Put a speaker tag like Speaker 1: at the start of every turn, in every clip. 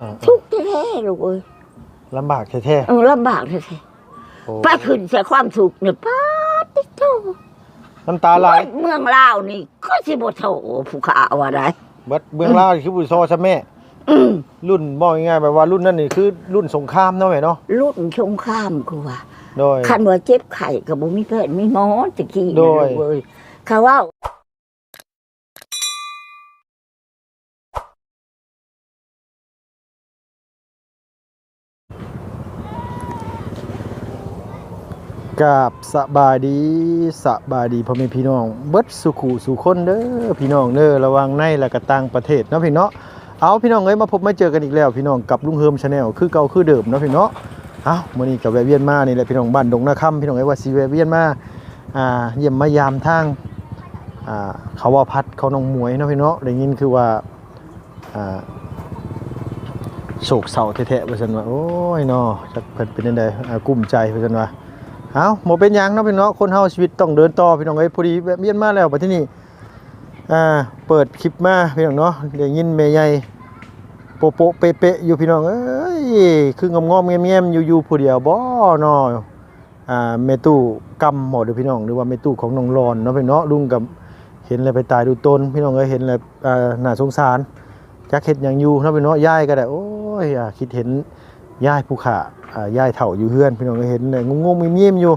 Speaker 1: อ่า
Speaker 2: ทุกข์แท้ๆลูกเอ้ย
Speaker 1: ลำบากแท้
Speaker 2: เออลำบากแท้
Speaker 1: ๆโอ้
Speaker 2: ๆไปขึ้นเสียความสุขเนี่ยป้าติโต
Speaker 1: น้ำตาไหล
Speaker 2: เมืองลาวนี่ก็สิบ่โถผู้ขาว่าได้
Speaker 1: เบิดเบื้องล่างคือบุญโซซะแม่
Speaker 2: อืม
Speaker 1: รุ่นบอกง่ายๆแบบว่ารุ่นนั้นนี่คือรุ่นสงครามเนาะแม่เนาะ
Speaker 2: รุ่นสงครามกูว่า
Speaker 1: โดย
Speaker 2: คันว่าเจ็บไข้ก็บ่มีแพทย์มีหมอตะกี้
Speaker 1: โด
Speaker 2: นะ
Speaker 1: ย
Speaker 2: ลูกเอ้ยเขาว่า
Speaker 1: กับสบายดีสบายดีพ่อแม่พี่น้องเบิดสุขุสุคนเด้อพี่น้องเด้อระวังในและก็ต่างประเทศเนาะพี่เนาะเอาพี่น้องเอ้ยมาพบมาเจอกันอีกแล้ว พี่น้องกับลุงเฮิมชาแนลคือเก่าคือเดิมเนาะพี่เนาะเอามื้อนี้กับแวะเวียนมานี่แหละพี่น้องบ้านดงนาคำพี่น้องเอ้ยว่าสิแวะเวียนมาอ่าเยี่ยมมายามทางอ่าเขาว่าพัดเขาน้องมวยเนาะพี่เนาะได้ยินคือว่าอ่าโศกเศร้าแท้ๆว่าซั่นว่าโอ้ยเนาะจักเพิ่นเป็นจังไดอ่ากุ้มใจว่าซั่นว่า เอาหมเป็นยังเนาะพี่น้องคนเฮาชีวิตต้องเดินต่อพี่น้องเอ้ยพอดีแวะเวียนมาแล้วบัดที่นี่อ่าเปิดคลิปมาพี่น้องเนาะได้ยินแม่ใหญ่โปะโปะเปะๆอยู่พี่น้องเอ้ยคืองอมๆแง้ยมๆอยู่ๆผู้เดียวบ่เนาะอ่าแม่ตู้กำหมดเด้อพี่น้องหรือว่าแม่ตู้ของน้องรอนเนาะพี่เนาะลุงกับเห็นแล้วไปตายดูตนพี่น้องเอ้ยเห็นแล้วอ่าน่าสงสารจักเฮ็ดหยังอยู่เนาะพี่เนาะยายก็ได้โอ้ยอ่าคิดเห็น ย่ายผู้ขาย่ายเถ่าอยู่เฮือนพี่น้องเห็นเลยงงๆมีมอยู่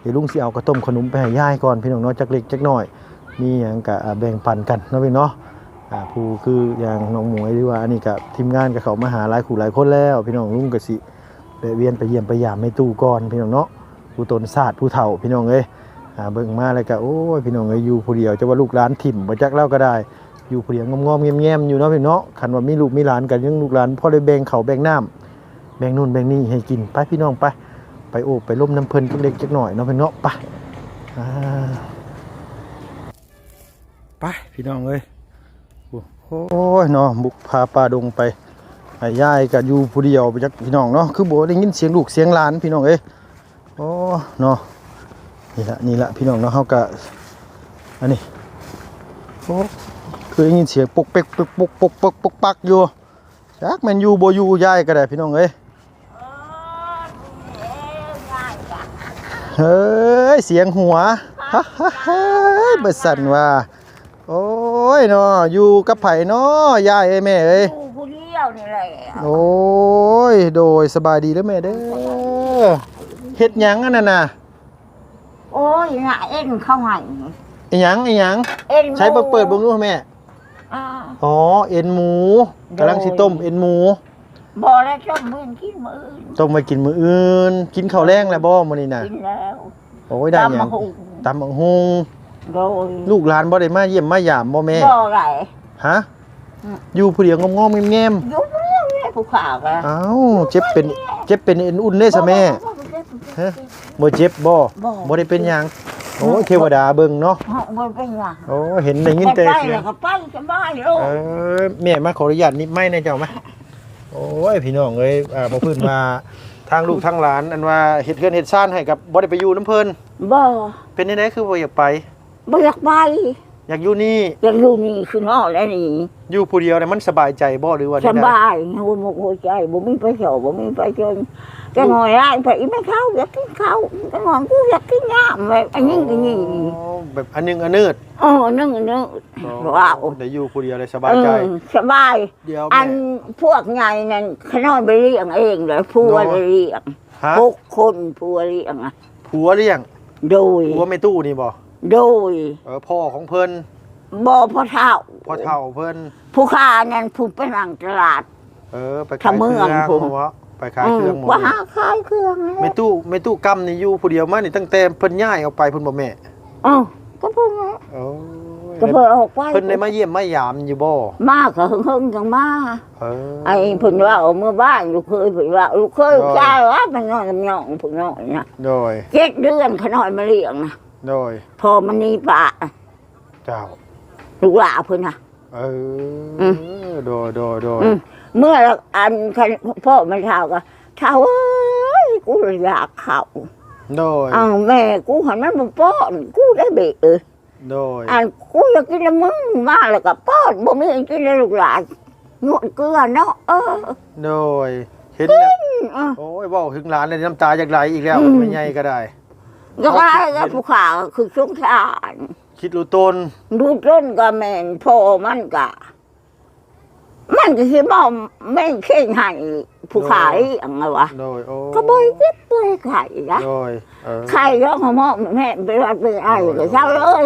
Speaker 1: เดี๋ยวลุงสิเอากระต้มขนมไปให้ย่ายก่อนพี่น้องเนาะจักเล็กจักน้อย มีหยังกะแบ่งปันกันเนาะพี่เนาะผู้คืออย่างน้องหมวยหรือว่าอันนี้กับทีมงานกับเขามาหาหลายคู่หลายคนแล้ว พี่น้องลุงก็สิไปเวียนไปเยี่ยมไปยามไม่ตู้ก่อนพี่น้องเนาะผู้ตนศาสตร์ผู้เฒ่าพี่น้องเอ้ยอ่าเบิ่งมาแล้วก็โอ้ยพี่น้องเอ้ยอยู่ผู้เดียวจะว่าลูกหลานถิ่มบ่จักเล่าก็ได้อยู่ผู้เดียวงอมๆแง้มๆอยู่เนาะพี่เนาะคันว่ามีลูกมีหลานกันยังลูกหลานพ่อได้แบ่งเขาแบ่งน้ำ บ่งนู่นแบ่งนี่ให้กินไปพี่น้องไปไปโอบไปล้มน้ำเพลินกเล็กจักหน่อยเนาะพี่เนาะไปไปพี่น้องเอ้ยโอ้โอ้ยเนาะบุกพาป่าดงไปให้ยายกับยูผู้เดียวไปจักพี่น้องเนาะคือบ่ได้ยินเสียงลูกเสียงหลานพี่น้องเอ้ยโอ้เนาะนี่ละนี่ละพี่น้องเนาะเฮาก็อันนี้โอ้คือได้ยินเสียงปุกเป๊กปุกปุกปุกปกปกปักอยู่จักแมนยูโบยูยายก็ได้พี่น้องเอ้ยเฮ้ย เสียงหัวฮ่าฮ่าฮ่าเบิดสั่นว่า โอ้ยเนาะอยู่กับไผเนาะยายเอ้ยแม่เอ้ย
Speaker 2: อยู่ผู้เดียวนี่แหละ
Speaker 1: โอ้ย โดยสบายดีแล้วแม่เด้อเฮ็ดหยังอันนั้นน่ะ
Speaker 2: โอ้ยน่ะเอ็นเข้าให้
Speaker 1: ไอ้หยังไอ้หยัง
Speaker 2: เอ็น
Speaker 1: ใช้เปิดเปิดเบิ่งดูแม่
Speaker 2: อ่า
Speaker 1: อ๋อ เอ็นหมูกำลังสิต้มเอ็นหมู
Speaker 2: บ่แล้วชมมื้อกินมื้ออื่น
Speaker 1: ต้มไว้กินมื้ออื่น กินข้าวแรงแล้วบ่มื้อนี้น่ะ
Speaker 2: กินแล้ว
Speaker 1: โอ้ยได้หยัง
Speaker 2: ตำบักหุ่ง
Speaker 1: ตำบักฮง
Speaker 2: โดย
Speaker 1: ลูกหลานบ่ได้มาเยี่ยมมายามบ่แม่
Speaker 2: บ่ไหล
Speaker 1: ฮะ
Speaker 2: อืม
Speaker 1: อยู่ผู้เดียวงอมๆแง้ม
Speaker 2: อยู่ผู้เดียวนี่ผู้ขาก็
Speaker 1: ๆอ้าวเจ็บเป็นเจ็บเป็นเอ็นอุ่นเด้ซะแม่ ฮะ บ่เจ็บบ่
Speaker 2: บ่
Speaker 1: บ่ได้เป็นหยังโอ้ยเทวดาเบิ่งเนาะ
Speaker 2: เฮาบ่เป็นหยัง
Speaker 1: โอ้เห็นได้ยินแต่
Speaker 2: ไป
Speaker 1: เสีย
Speaker 2: แล้
Speaker 1: ง
Speaker 2: วก็ไปสบายโล
Speaker 1: เออแม่มาขออนุญาตนิดไม้หนะเจ้ามา โอ้ยพี่น้องเอ้ยอ่าบ่เพิ่นมา ทางลูกทางหลานอันว่าเฮ็ดเฮือนเฮ็ดซ่านให้กับบ่ได้ไปอยู่น้ำเพิ่น
Speaker 2: บ่
Speaker 1: เป็นจังไดคือบ่อยากไป
Speaker 2: บ่อยากไป
Speaker 1: อยากอยู่นี่
Speaker 2: อยากอยู่นี่คือนอกแล้วนี่
Speaker 1: อยู่ผู้เดียวเนี่ยมันสบายใจบ่หรือว่า
Speaker 2: ส
Speaker 1: จังใด
Speaker 2: บายหัวหมกหัวใจบ่มีไปเที่ยวบ่มีไปจนจะงอยได้ไปไม่เข้าอยากกินข้าวจะงอนกูอยากกินน้ำแบบอันนี้อันนี้
Speaker 1: อ๋อแบบอันหนึงอันนืด
Speaker 2: เออนึ่งนึ่งว้าว
Speaker 1: ได้อยู่ผู้เดียวเลยสบายใจ
Speaker 2: เออสบาย
Speaker 1: เดี๋ยว
Speaker 2: อั
Speaker 1: แม่
Speaker 2: นพวกใหญ่นั่นขน้อยไปเลี้ยงเองเลยผัวเลี้ยง
Speaker 1: ฮะ
Speaker 2: หกคนผัวเลี้ยงอะ
Speaker 1: ผัวเลี้ยง
Speaker 2: โดย
Speaker 1: ผัวไม่ตู้นี่บ่
Speaker 2: โดย
Speaker 1: เออพ่อของเพิ่น
Speaker 2: บ่พ่อเท่า
Speaker 1: พ่อเฒ่าเพิ่น
Speaker 2: ผู้ค้านั่นผู้ไปนั่งตลาด
Speaker 1: เออไปขาย
Speaker 2: ทำเมื
Speaker 1: เค
Speaker 2: อง
Speaker 1: รื่อง
Speaker 2: ผม
Speaker 1: เพราะว่าไปขายเครื่องหมด
Speaker 2: ว่าหาขายเครื่องนั่นแห
Speaker 1: ไม่
Speaker 2: ละ
Speaker 1: ตู้ไม่ตู้กำนี่อยู่ผู้เดียวมานี่ตั้งแต่เพิ่นย้ายออกไปเพิ่นบ่แม่
Speaker 2: เอ้าก็เพิ่งนะ
Speaker 1: โอ้ย
Speaker 2: ก็เพิ่งออกไป
Speaker 1: เพิ่นได้มาเยี่ยมมายามอยู่บ่
Speaker 2: มาก็หึงหึงจังมา
Speaker 1: เออ
Speaker 2: ไอ้เพิ่นว่าเอามื่อบ้านลูกเคยเพิ่นว่าลูกเคย
Speaker 1: อ๋อ
Speaker 2: จ้าว่ามันนอนกับน้องเพิ่นน้อยนะ
Speaker 1: โดย
Speaker 2: เจ็ดเดือนขน้อยมาเลี้ยงนะ
Speaker 1: โดย
Speaker 2: พอมันนี่ปะ
Speaker 1: เจ้า
Speaker 2: ลูกหลาเพิ่นน่ะ
Speaker 1: เอ
Speaker 2: อื
Speaker 1: อ
Speaker 2: ม
Speaker 1: โดยโดยโดย
Speaker 2: อืมเมื่ออันคันพ่อมันเท่าก็เท่าเอ้ยกูเลยอยากเข้า
Speaker 1: โดย
Speaker 2: อ้าวแม่กูหันมันบ่ป้อนกูได้เบะเออ
Speaker 1: โดย
Speaker 2: อันกูอยากกินละมึงมาแล้วก็ป้อนบ่มีอันกินแล้วลูกหลานนวดเกลือเนาะเออ
Speaker 1: โดยเห็นแล้ว
Speaker 2: เออ
Speaker 1: โอ้ยเว้าถึงหลานเลยน้ำตาจากไหลอีกแล้ว
Speaker 2: อืม
Speaker 1: ไม่ใหญ่ก็ได้
Speaker 2: ก็ว่าแล้วผู้ขาคือสงสาร
Speaker 1: คิดรู้ตน
Speaker 2: ดูต้นก็แม่นพ่อมันก็มันก็คือมอมไม่เข่งให้ผู้ขายอย่างไรวะ
Speaker 1: โดยโอ้
Speaker 2: ก็บอยเก็บไปไข่นะ
Speaker 1: โดยเออ
Speaker 2: ไข่แล้วของมอแม่ไปวัดไปไอ้ก็เช่าเลย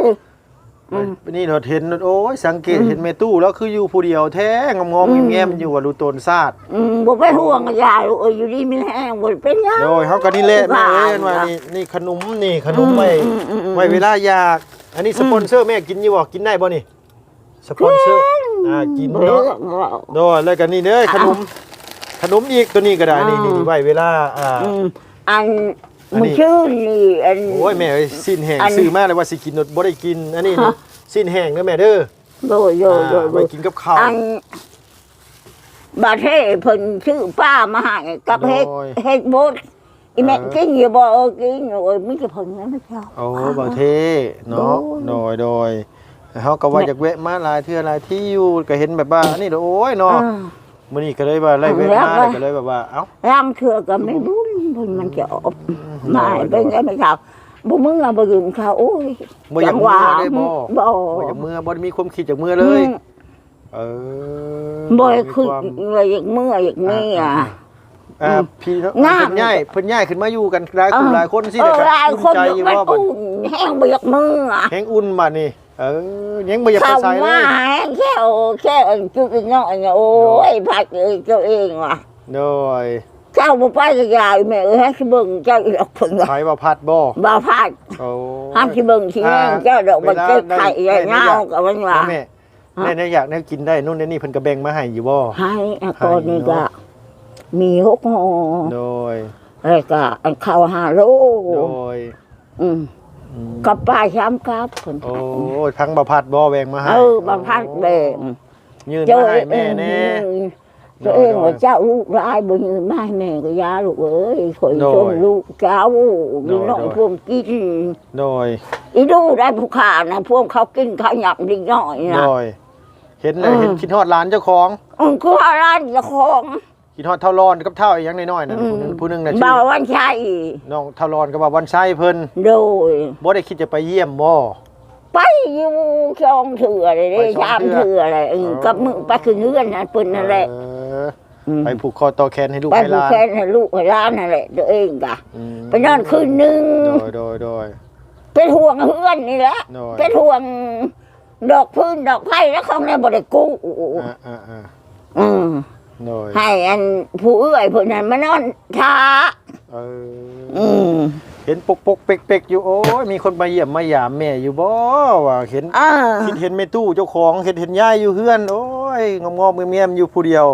Speaker 2: อืม
Speaker 1: นี่เราเห็นโอ้ยสังเกต
Speaker 2: อืม
Speaker 1: เห็นเมตู้แล้วคืออยู่ผู้เดียวแท้งอม
Speaker 2: อืม
Speaker 1: ๆแง้มๆอยู่ว่ารู้ตนซาด
Speaker 2: อืมบ่ไปห่วงกับยายลูกเอ้ยอยู่ดีไม่แห้งบ่เป็นหยัง
Speaker 1: โดยเขาก็นี่แหละ
Speaker 2: บ้า
Speaker 1: แม่เอ้ยว่านี่นี่ขนมนี่ขนมไว้
Speaker 2: อืมอืมอืม
Speaker 1: ไว้เวลาอยาก อันนี้สปอนเซอร์แม่กินอยู่บ่กินได้บ่นี่สปอนเซอร์อ่ากิน
Speaker 2: เรื่
Speaker 1: เนาะ
Speaker 2: องเรา
Speaker 1: โดยแล้วก็นี่เด้อขนม ขนมอีกตัวนี้ก็ได้นี่
Speaker 2: อ่า
Speaker 1: นี่ไว้เวลาอ่า
Speaker 2: อืมอัน
Speaker 1: อันนี้
Speaker 2: มันชื่อนี่อัน
Speaker 1: โอ้ยแม่เอ้ยสิ้นแห้ง
Speaker 2: อัน
Speaker 1: ซื้อมาเลยว่าสิกินบ่ได้กินอันนี้นี่
Speaker 2: ฮะ
Speaker 1: สิ้นแห้งเด้อแม่เด้อ
Speaker 2: โดยโดยโดย
Speaker 1: อ่า
Speaker 2: โด
Speaker 1: ไว้
Speaker 2: ย
Speaker 1: กินกับข้าว
Speaker 2: อันบาเทเพิ่นชื่อป้ามาให้กับเฮ็ด
Speaker 1: โดย
Speaker 2: เฮ็ดบดอีแม่
Speaker 1: เออ
Speaker 2: กินอยู่บ่เออกินโอ้ยมีแต่เพิ่นนั้นไม่ชอบ
Speaker 1: โอ้บางเทเนาะโดยโดยเฮาก็ว่าอยากแวะมาหลายเทื่อหลายที่อยู่ก็เห็นแบบว่าอันนี้เด้อโอ้ยเนาะ
Speaker 2: อ่า
Speaker 1: มื้อนี้ก็เลยว่าไล่แวะ
Speaker 2: แล้ว
Speaker 1: มา
Speaker 2: ไป
Speaker 1: เลยก็เลยแบบว่าเอ้า
Speaker 2: ร่างเถื่อก็ไม่รู้ เพิ่นมันจะออกมาเป็นไงไม่ชอบบ่มึงอะบ่ยืมเขาโอ้ย
Speaker 1: บ่อยาก
Speaker 2: จังห
Speaker 1: มื
Speaker 2: วะ
Speaker 1: อได้บ่
Speaker 2: บ่
Speaker 1: บ่อยากมือบ่ได้มีความคิดจากมือเลยเออ
Speaker 2: บ่อยคือ
Speaker 1: มีวาม
Speaker 2: ว่าอยากเมื่ออยากนี่อะ
Speaker 1: อ่า
Speaker 2: อืม
Speaker 1: พี่เนาะ
Speaker 2: งาม
Speaker 1: เพิ่นย้ายเพิ่นย้ายขึ้นมาอยู่กันหลายคนหลายคนสิ
Speaker 2: เอ
Speaker 1: เด้
Speaker 2: อ
Speaker 1: อ
Speaker 2: หลายคน
Speaker 1: ใจอยู่
Speaker 2: มัน
Speaker 1: ว่าบัด
Speaker 2: อุ่นแห้งบ่อยากมืออะ
Speaker 1: แฮงอุ่นบัดนี้เออยังบ่อยากไป
Speaker 2: เข้า
Speaker 1: ใส่เล
Speaker 2: มายแห้งแค่โอ้แค่อันจุดน้อยเนี่ยโอ้ยพักเองเจ้าเองว่ะ
Speaker 1: โดย
Speaker 2: เจ้าบ่ไปกับยายแม่เอ้ยให้สิเบิ่งเจ้าอีดอกเพิ่นว่า
Speaker 1: ไผว่าพัดบ่
Speaker 2: บ่พัก
Speaker 1: โอ้
Speaker 2: ห้ามสิเบิ่งที่แม่งเจ้าดอกมันเจ็บไข่ใหญ่เงากับมันว่า
Speaker 1: แม่แม่ได้อยากได้กินได้นู่นได้นี่เพิ่นก็แบ่งมาให้อยู่บ่
Speaker 2: ให้อะก่อนนี่ก็มีหกห่อ
Speaker 1: โดย
Speaker 2: แล้วก็อันข้าวห้าโล
Speaker 1: โดย
Speaker 2: อืม
Speaker 1: อืม
Speaker 2: กับปลาช้ำกับเพิ่น
Speaker 1: โอ้ทั้งบ่พัดบ่แบ่งมาให้
Speaker 2: เออบางพักแบ่ง
Speaker 1: ยืน
Speaker 2: เจ้า
Speaker 1: มาให้
Speaker 2: เอ
Speaker 1: แม่
Speaker 2: ง
Speaker 1: แน่
Speaker 2: ตัวเองว่าเจ้าลูกร้ายบ่ยืนมาให้แม่ก็ยาลูกเอ้ยข่อยชนลูกเจ้าลูกน้องพวกกิน
Speaker 1: โดย
Speaker 2: อีดูได้ผู้ขานะพวกเขากินข้าวหยับนิดหน่อย
Speaker 1: โด
Speaker 2: นะ
Speaker 1: ยเห็นเลย
Speaker 2: อืม
Speaker 1: เห็นคิดฮอดร้านเจ้าของ
Speaker 2: อืมคือว่าร้านเจ้าของ
Speaker 1: คิดฮอดเท่าร้อนกับเท่าอีหยังน้อยๆนั่น
Speaker 2: อืม
Speaker 1: ผู้หนึงผู้หนึงน่ะชื่
Speaker 2: บ่า
Speaker 1: อ
Speaker 2: ววันชัย
Speaker 1: น้องเท่าร้อนกับว่าวันชัยเพิ่น
Speaker 2: โดย
Speaker 1: บ่ได้คิดจะไปเยี่ยมบ่
Speaker 2: ไปอยู่ช่องเถื่อเลย
Speaker 1: ไป
Speaker 2: เด้
Speaker 1: ช่อง
Speaker 2: ชาม
Speaker 1: เถื่อ
Speaker 2: เถื่ออะไรเออ
Speaker 1: อ๋อ
Speaker 2: กับมึงไปคือเงื่อนนะเพิ่นนั่นแหละ
Speaker 1: เอ อ
Speaker 2: ม
Speaker 1: ไปผูกคอต่อแขนให้ลูก
Speaker 2: ไป
Speaker 1: ให้ห
Speaker 2: ผูก
Speaker 1: ลาน
Speaker 2: แขนให้ลูกให้ร้านนั่นแหละตัวเองกะ
Speaker 1: อืม
Speaker 2: ไปนอนคืนนึง
Speaker 1: โดยโดยโดย
Speaker 2: เป็นห่วงเพื่อนนี่แหละ
Speaker 1: โดย
Speaker 2: เป็นห่วง ดอกพื้นดอกไผ่แล้วของในบ่ได้กู้
Speaker 1: อ่าอ่าอ่า
Speaker 2: อืม
Speaker 1: โดย
Speaker 2: ให้อันผู้เอื้อยผู้นั้นมานอนท้า
Speaker 1: เอออ
Speaker 2: อืม
Speaker 1: เห็นปกปกเปกเปกอยู่โอ้ยมีคนมาเยี่ยมมายามแม่อยู่บ่ว่าเห็น
Speaker 2: อ่า
Speaker 1: คิดเห็นแม่ตู้เจ้าของเห็นเห็นยายอยู่เฮือน โอ้ยงอมงอมๆเงียมๆอยู่ผู้เดียว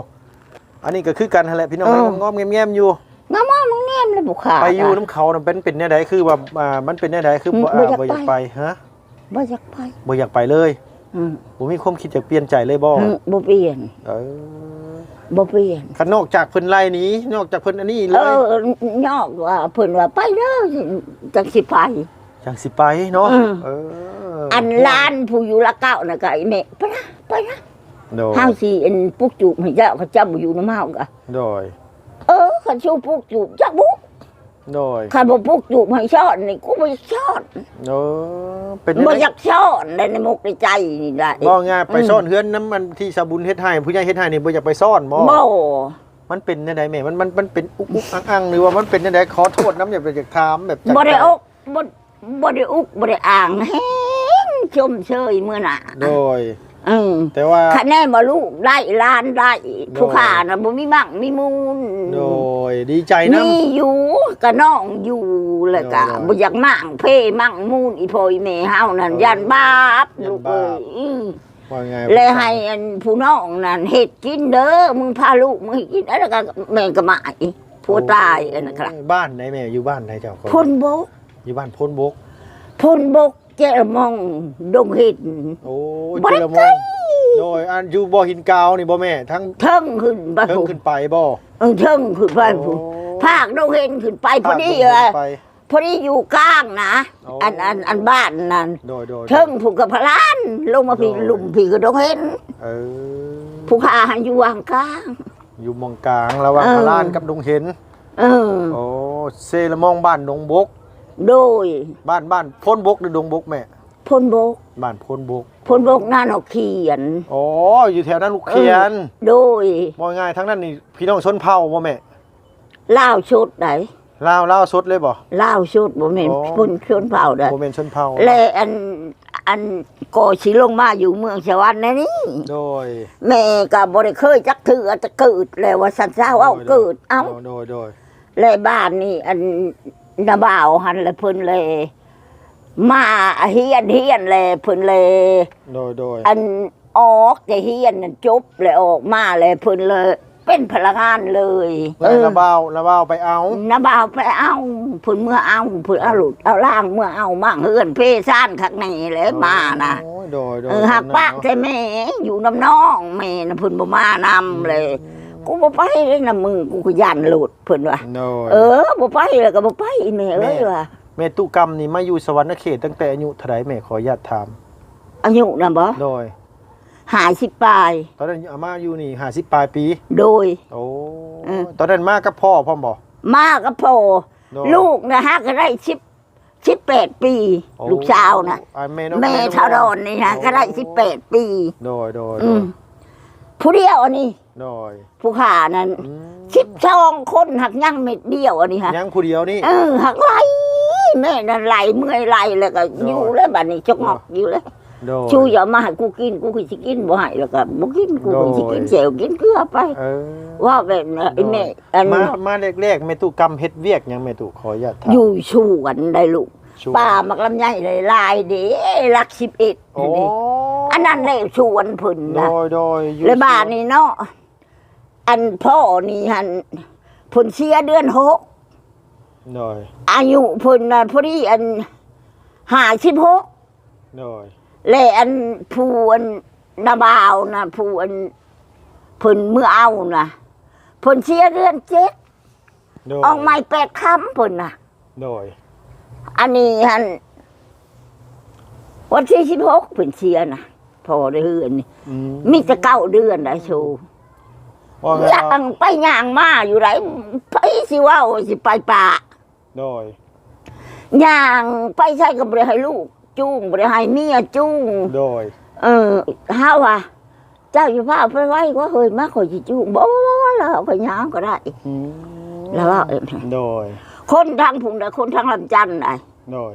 Speaker 1: อันนี้ก็คือกันนั่นแหละพี่น้องงอมงอมๆเงียมๆอยู่
Speaker 2: น้ำมันมึงเนียมเลยบุขา
Speaker 1: ไปอยู่น้ำเขาน่ะเป็นเป็นแนวใดคือว่าอ่ามันเป็นแนวใดคือบ่
Speaker 2: บ่
Speaker 1: อ่า
Speaker 2: อยาก
Speaker 1: บ่อยาก
Speaker 2: ไป
Speaker 1: ไปฮะ
Speaker 2: บ่อยากไป
Speaker 1: บ่อยากไปเลย
Speaker 2: อืม
Speaker 1: บ่มีความคิดจะเปลี่ยนใจเลยบ่
Speaker 2: อืมบ่เปลี่ยน
Speaker 1: เออ
Speaker 2: บ่เปลี่ยน
Speaker 1: คันนอกจากเพิ่นไล่หนี้ นอกจากเพิ่นอันนี้เล
Speaker 2: เอยอนอกว่าเพิ่นว่าไปเด้อจังสิไป
Speaker 1: จังสิไปเนาะ
Speaker 2: อืม
Speaker 1: เออ
Speaker 2: อันล้านผู้อยู่ละเก้าน่ะก็ไอ้แม่ไปนะไปนะ
Speaker 1: โดย
Speaker 2: เฮาสิอันปุกจูบให้เจ้าเขาจำอยู่นำเฮาก็
Speaker 1: โดย
Speaker 2: เออคันชูปุกจูบจักบุ
Speaker 1: โดย
Speaker 2: คันบ่ปุกจูบให้ช้อนนี่กูบ่อยากช้อน
Speaker 1: เออเป็นจัง
Speaker 2: บ่
Speaker 1: ได
Speaker 2: อยากช้อนในในมุกในใจนี่ได้
Speaker 1: บ่ง่ายไปซ่อนเฮือนน้ำมันที่สาบุญเฮ็ดให้ผู้ใหญ่เฮ็ดให้นี่บ่อยากไปซ่อนบ่
Speaker 2: บ่
Speaker 1: มันเป็นจังไดแม่มันมันมันเป็นอุกอุกอังอังหรือว่ามันเป็นจังไดขอโทษน้ำอย่าไปอยากถามแบบจาก
Speaker 2: บ่ได้
Speaker 1: ใจ
Speaker 2: อกบ่บ่ได้อุกบ่ได้อ่างแฮงชมเชยมื้อน่ะ
Speaker 1: โดย
Speaker 2: อืม
Speaker 1: แต่ว่า
Speaker 2: คะแนนบ่ลูกได้ล้านได้ผู้ขาน่ะบ่มีมั่งมีมูล
Speaker 1: โดยดีใจนำ
Speaker 2: มีอยู่ก็น้องอยู่แล้วก็
Speaker 1: โดย
Speaker 2: บ่อยากมั่งเพ่มั่งมูลอีพ่ออีแม่เฮานั่น
Speaker 1: โดย
Speaker 2: ยันบาป
Speaker 1: ยัน
Speaker 2: ลูก
Speaker 1: บา
Speaker 2: เอ้
Speaker 1: ป
Speaker 2: ยอืม
Speaker 1: ว่าไง
Speaker 2: เลยให้อันผู้น้องนั่นเฮ็ดกินเด้อมึงพาลูกมึงให้กินแล้วก็แม่ก็มาอีผู้ตายอันนั้นครับ
Speaker 1: บ้านไหนแม่อยู่บ้านไหนเจ้าคน
Speaker 2: พนบก
Speaker 1: อยู่บ้านพ้นบก
Speaker 2: พนบก เจรมองดงเห็ด
Speaker 1: โอ้ย
Speaker 2: บ่ได้
Speaker 1: เจรมองโดยอันอยู่บ่อหินกาวนี่บ่แม่ ทั้ง
Speaker 2: เทิงขึ้นไป
Speaker 1: เพิ่ง
Speaker 2: ผู้
Speaker 1: ขึ้นไปบ่
Speaker 2: เออเทิงขึ้นไปผู้
Speaker 1: โอ้
Speaker 2: ภาคดงเห็ดขึ้นไปพอดี
Speaker 1: ภา
Speaker 2: เอ
Speaker 1: ค
Speaker 2: อ
Speaker 1: ขึ้นไป
Speaker 2: พอดีอยู่กลางนะ
Speaker 1: โอ้
Speaker 2: อันอันอันบ้านนั่น
Speaker 1: โดยโดย
Speaker 2: เทิงผูกกับพลานลงมาพี่
Speaker 1: โดย
Speaker 2: ลุมพี่ก็ดงเห็น
Speaker 1: เออ
Speaker 2: ผู้ขาหันอยู่วางกลาง
Speaker 1: อยู่หมองกลางระหว่าง
Speaker 2: เออ
Speaker 1: พระลานกับดงเห็น
Speaker 2: เออ
Speaker 1: โอ้เซละมองบ้านดงบก
Speaker 2: โดย
Speaker 1: บ้านบ้านพ้นบกหรือดงบกแม่
Speaker 2: พลบก
Speaker 1: บ้านพ้นบก
Speaker 2: พลบกหน้าหนกเขียน
Speaker 1: อ๋ออยู่แถวนั้นลูกเขียน
Speaker 2: โดย
Speaker 1: บ่ง่ายทั้งนั้นนี่พี่น้องชนเผ่าบ่แม่
Speaker 2: เล่าวชุดไหน
Speaker 1: ลาวลาวสดเลยบ่
Speaker 2: เล่าวชุดบ่แม่น
Speaker 1: อ๋อ
Speaker 2: พลชนเผ่าได้
Speaker 1: บ่แม่นชนเผ่า
Speaker 2: และอันอันก่อสิลงมาอยู่เมืองสวรรค์นะนี่
Speaker 1: โดย
Speaker 2: แม่ก็บ่ได้เคยจักถือจะเกิดแล้วว่าสันเจ้าเอาเกิดเอ้า
Speaker 1: โดยโดย
Speaker 2: และบ้านนี่อัน นาบ่าวหันเลยเพิ่นเลย มาเฮียนเฮียนเลยเพิ่นเลย
Speaker 1: โดยโดย
Speaker 2: อันออกจะเฮียนนั่นจบเลยออกมาเลยเพิ่นเลย เป็นพลังงานเลย
Speaker 1: แล้วระเบ้าระเบ้าไปเอา
Speaker 2: นาบ่าวไปเอาเพิ่นเมื่อเอาเพิ่นเอาหลุดเอาล่างเมื่อเอามั่งเฮือนเพซ่านข้างในเลยมานะ
Speaker 1: โอ้ยโดยโดย
Speaker 2: เออหักปากใช่แม่อยู่น้ำน้องแม่น่ะเพิ่นบ่มานำเลย กูบ่ไปเลยนะมึงกูก็ย่านหลุดเพิ่นว่า
Speaker 1: โดย
Speaker 2: เออบ่ไปแล้วก็บ่ไปแม่เอ้ยว่า
Speaker 1: แม่ตุกรรมนี่มาอยู่สวรรค์เขตตั้งแต่อายุเท่าไหร่แม่ขออนุญาตถาม
Speaker 2: อายุน่ะบ่
Speaker 1: โดย
Speaker 2: 50ปลาย
Speaker 1: ตอนนั้นอาม่าอยู่นี่50ปลายปี
Speaker 2: โดย
Speaker 1: โอ้
Speaker 2: เออ
Speaker 1: ตอนนั้นมากับพ่อพ่อมบ่
Speaker 2: มากับพ่อ
Speaker 1: โดย
Speaker 2: ลูกนะฮะก็ได้10 18ปี
Speaker 1: โอ้
Speaker 2: ลูกสาวนะ
Speaker 1: อ่าแม่น้อง
Speaker 2: แม่
Speaker 1: น้อง
Speaker 2: ทารอนนี่นะก็ได้18ปี
Speaker 1: โดยโดย
Speaker 2: อืมผู้เดียวอันนี้
Speaker 1: โดย
Speaker 2: ผู้ขานั้น
Speaker 1: อืม
Speaker 2: 12คนหักยังเม็ดเดียวอันนี้ฮะ
Speaker 1: ยังผู้เดียวนี่
Speaker 2: เออหักไหลแม่นั่นไหลเมื่อยไหลแล้วก็
Speaker 1: โดย
Speaker 2: อยู่แล้วบัดนี้จกงอกอยู่แล้ว
Speaker 1: โดย
Speaker 2: ชูอย่ามาให้กูกินกูคือสิกินบ่ให้แล้วก็บ่กินกูก็สิกิน
Speaker 1: โดย
Speaker 2: เสียวกินเกลือไป
Speaker 1: เออ
Speaker 2: ว่าแบบนั้นไอ้แม่อัน
Speaker 1: มา มาแรกๆแม่ตุกรรมเฮ็ดเวียกหยังแม่ตุขออนุญาตถาม
Speaker 2: อยู่ชวนได้ลูก
Speaker 1: ช่วย
Speaker 2: ป้ามักลำไยเลยลายเด้รัก11
Speaker 1: โอ้
Speaker 2: นี่อันนั้นได้ชวนเพิ่น
Speaker 1: โด
Speaker 2: นะ
Speaker 1: ยโดยอยู่
Speaker 2: แล้วบ้านนี่เนาะ อันพ่อนี่หันเพิ่นเสียเดือนหก
Speaker 1: โดย
Speaker 2: อายุเพิ่นน่ะพอดีอัน56
Speaker 1: โดย
Speaker 2: และอันผู้อันนาบาวนะผู้อันเพิ่นเมื่อเอานะเพิ่นเสียเดือนเจ็ด
Speaker 1: โดย
Speaker 2: ออกไม่แปดคำเพิ่นนะ
Speaker 1: โดย
Speaker 2: อันนี้ฮันวันที่สิบหกเพิ่นเสียนะพอได้เฮือนนี่
Speaker 1: อืม
Speaker 2: มีแต่เก้าเดือนได้โช ว์
Speaker 1: ว่าไง
Speaker 2: ย่างไปย่างมาอยู่ไรไปสิเว่าสิไปป่า
Speaker 1: โดย
Speaker 2: ย่างไปใช้กับริให้ลูก จุ้งบริให้เมียจุ้ง
Speaker 1: โดย
Speaker 2: เออเฮาว่าเจ้าอยู่พาไปไว้ก็เฮยมาขอยจิจูบ่บ่บ่แล้วก็ยางก็ได้
Speaker 1: อืม
Speaker 2: แล้วว่าเออ
Speaker 1: โดย
Speaker 2: คนทางผุงน่ะคนทางลำจันทน์ได้
Speaker 1: โดย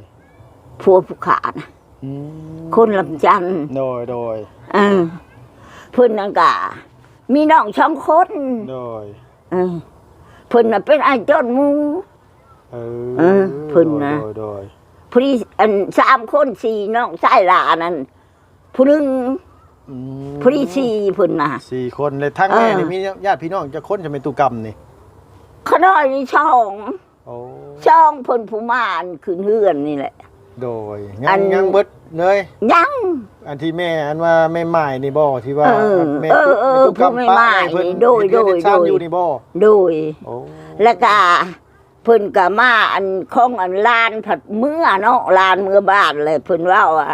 Speaker 2: ผัวผู้ขานะ
Speaker 1: อืม
Speaker 2: คนลำจันทน์
Speaker 1: โดย โดย
Speaker 2: เออเพิ่นนั่นก็ มีน้องสองคน
Speaker 1: โดย
Speaker 2: เออเพิ่นน่ะเป็นไอ้ายจนหมู
Speaker 1: เอ
Speaker 2: เออเพิ่นนะ
Speaker 1: โดยโดย
Speaker 2: พอดีอันสามคนสี่น้องชายหลานนั่นผู้หนึง
Speaker 1: อืม
Speaker 2: พอดีสี่เพิ่นน่ะ
Speaker 1: สี่คนเลยทั้งแม่
Speaker 2: เออ
Speaker 1: นี่มีญาติพี่น้องจะคนจะเป็นตุกรรมนี่
Speaker 2: ขน้อยนี่ช่อง
Speaker 1: โอ้
Speaker 2: ช่องเพิ่นผู้มานขึ้นเฮือนนี่แหละ
Speaker 1: โดย
Speaker 2: อั
Speaker 1: ยัง
Speaker 2: น
Speaker 1: ยังเบิดเลย
Speaker 2: ยัง
Speaker 1: อันที่แม่อันว่าแม่ใหม่นี่บ่ที่ว่า
Speaker 2: เออ
Speaker 1: แม่
Speaker 2: เออเออ
Speaker 1: ตุกรรม
Speaker 2: ผู้แม่
Speaker 1: ป้า
Speaker 2: ใหม่
Speaker 1: ไอ้เพิ่น
Speaker 2: โดย
Speaker 1: เฮ็เรือน
Speaker 2: โดย
Speaker 1: เฮ็ดชาน
Speaker 2: โดย
Speaker 1: อยู่นี่บ่
Speaker 2: โดย
Speaker 1: โอ้
Speaker 2: แล้วก็เพิ่นก็มาอันของอันลานผัดเมื่อเนาะลานเมื่อบ้านเลยเพิ่นว่าว่า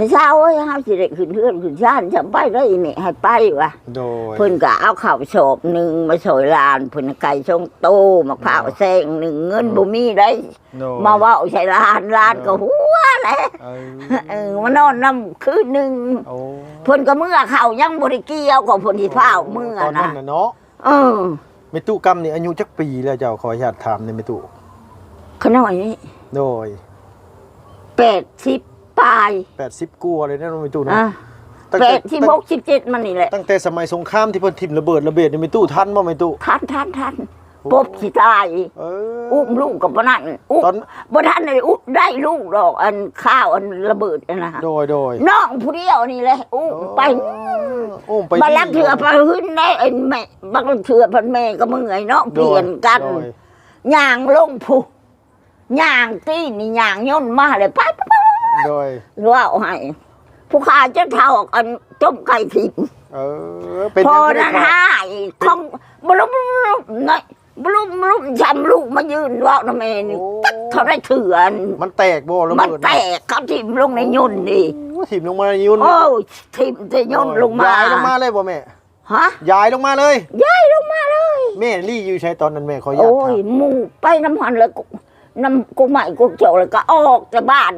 Speaker 2: ไม่เช้าเอ้ยเฮาสิได้ขึ้นเฮือนขึ้นชานจะไปได้นี่ให้ไปว่ะ
Speaker 1: โดย
Speaker 2: เพิ่นก็เอาข้าวโฉบหนึงมาสอยลานเพิ่นไก่ชงโตมะพร้าวแซงหนึ่งเงินบ่มีได้
Speaker 1: โดย
Speaker 2: มาเว้าใส่ลานลานก็หัวแหละ
Speaker 1: เออ
Speaker 2: เออมานอนนํคืนหนึง
Speaker 1: โอ้
Speaker 2: เพิ่นก็เมื่อเขายังบ่ได้เกี่ยวกับเพิ่นที่ฟ้าวเมื่อ
Speaker 1: ตอนนั้
Speaker 2: นะ
Speaker 1: นน่ะเนาะ
Speaker 2: เออ
Speaker 1: แม่ตุกรรมนี่อายุจักปีแล้วเจ้าขออนุญาตถามในอยแม่ตุ
Speaker 2: ขน้อยนี่
Speaker 1: โดย
Speaker 2: 80 ปลาย
Speaker 1: 80กว่าเลยนะแม่ตุเนาะ
Speaker 2: อะ
Speaker 1: ตั้ง
Speaker 2: แป
Speaker 1: แต่
Speaker 2: ดที่หกสิบเจ็ดมันนี่แหละ
Speaker 1: ตั้งแต่สมัยสงครามที่เพิ่นทิ่มระเบิดระเบิดนี่แม่ตุทันบ่แม่ตุ
Speaker 2: ทันทันทันปบสิตาย
Speaker 1: เออ
Speaker 2: อุ้มลูกกับบ่นั่นอุ้ม
Speaker 1: ตอน
Speaker 2: บ่ทันได้อุ้มได้ลูกดอกอันข้าวอันระเบิดอันนะ
Speaker 1: โดยโดย
Speaker 2: น้องผู้เดียวนี่แหละอุ้มไป
Speaker 1: โอ้ไป
Speaker 2: บัลลังก์เถื่อไปหึ้นได้ไอ้แม่บักลังก์เถื่อพันแม่ก็มึงไอ้น้องเปลี่ยนกัน
Speaker 1: โดย
Speaker 2: ย่างลงผู้ย่างตีนนี่ย่างย่นมาเลยไปไปไป
Speaker 1: โดย
Speaker 2: ว่าเอาให้ผู้ขาจะเท่าอันต้มไก่ทิพย์
Speaker 1: เออเป็น
Speaker 2: พอ
Speaker 1: ยังไง
Speaker 2: นั้น
Speaker 1: ครับ
Speaker 2: หายของบลุบน้อยบลุมบลุมจำลูกมายืนเว่านะแม่นี่
Speaker 1: โอ้
Speaker 2: ตักเขาได้เถื่อน
Speaker 1: มันแตกบ่ระ
Speaker 2: มัน
Speaker 1: เบิด
Speaker 2: แตกเขาทิ่มลงในยุ่นดิ
Speaker 1: โอ้ถิ่มลงมาในยุ่น
Speaker 2: โอ้ยทิ่มจะยุ่นลงมา
Speaker 1: ย้ายลงมาเลยบ่แม่
Speaker 2: ฮะ
Speaker 1: ย้ายลงมาเลย
Speaker 2: ย้ายลงมาเลย
Speaker 1: แม่ลี่อยู่ใช้ตอนนั้นแม่ขออนุญาต
Speaker 2: โอ้ย
Speaker 1: ถาม
Speaker 2: หมู่ไปน้ำหันเลยกูน้ำกูใหม่กูเจียวเลยก็ออกจากบ้าน